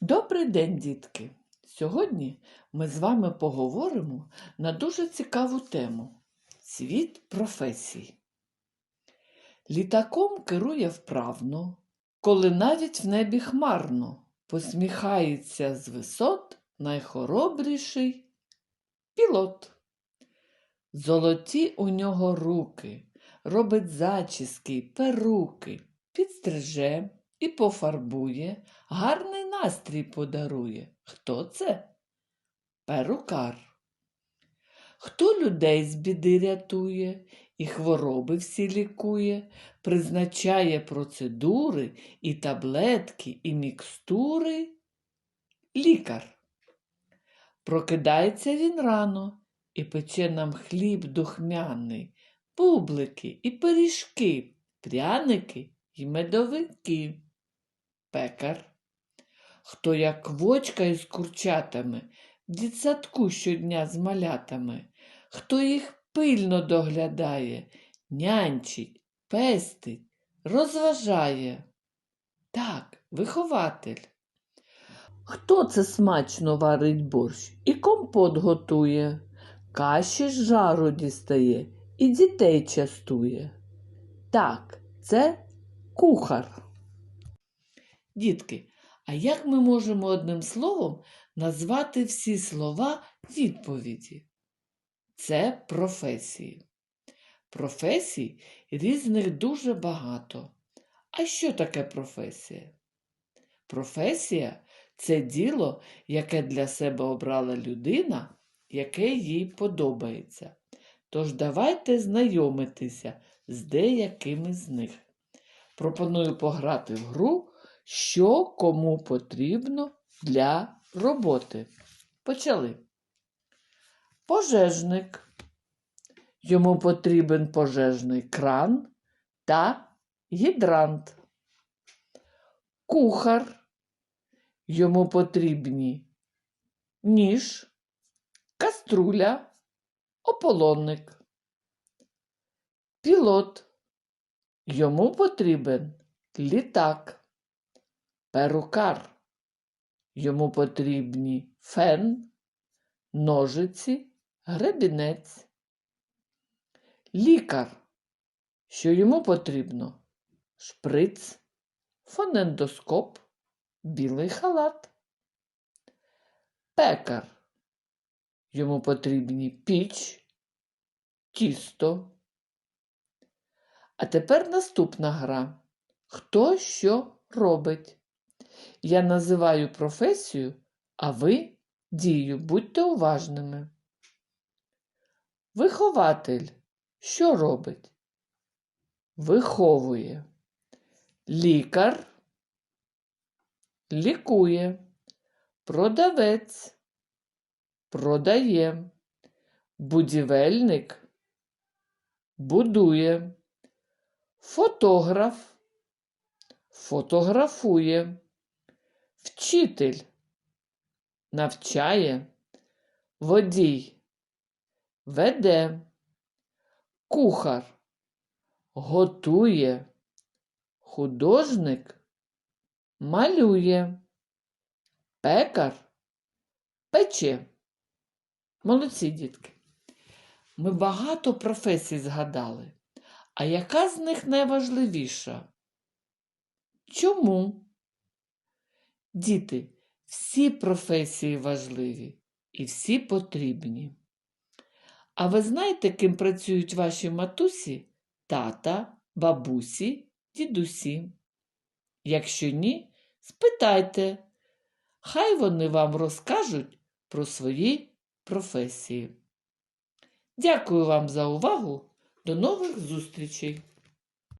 Добрий день, дітки! Сьогодні ми з вами поговоримо на дуже цікаву тему світ професій. Літаком керує вправно, коли навіть в небі хмарно посміхається з висот найхоробріший пілот. Золоті у нього руки, робить зачіски, перуки, підстриже і пофарбує, гарний настрій подарує. Хто це? Перукар. Хто людей з біди рятує і хвороби всі лікує, призначає процедури і таблетки, і мікстури? Лікар. Прокидається він рано і пече нам хліб духмяний, бублики і пиріжки, пряники й медовики. Пекар. Хто як квочка із курчатами, в дитсадку щодня з малятами, хто їх пильно доглядає, нянчить, пестить, розважає. Так, вихователь. Хто це смачно варить борщ і компот готує, каші з жару дістає і дітей частує? Так, це кухар. Дітки, а як ми можемо одним словом назвати всі слова відповіді? Це професії. Професій різних дуже багато. А що таке професія? Професія це діло, яке для себе обрала людина, яке їй подобається. Тож давайте знайомитися з деякими з них. Пропоную пограти в гру, що кому потрібно для роботи. Почали. Пожежник. Йому потрібен пожежний кран та гідрант. Кухар. Йому потрібні ніж, каструля, ополонник. Пілот. Йому потрібен літак. Перукар. Йому потрібні фен, ножиці, гребінець. Лікар. Що йому потрібно? Шприц, фонендоскоп, білий халат. Пекар. Йому потрібні піч, тісто. А тепер наступна гра. Хто що робить? Я називаю професію, а ви дію. Будьте уважними. Вихователь що робить? Виховує. Лікар лікує. Продавець продає. Будівельник будує. Фотограф фотографує. Вчитель навчає. Водій веде. Кухар готує. Художник малює. Пекар пече. Молодці дітки. Ми багато професій згадали. А яка з них найважливіша? Чому? Діти, всі професії важливі і всі потрібні. А ви знаєте, ким працюють ваші матусі, тата, бабусі, дідусі? Якщо ні, спитайте, хай вони вам розкажуть про свої професії. Дякую вам за увагу. До нових зустрічей!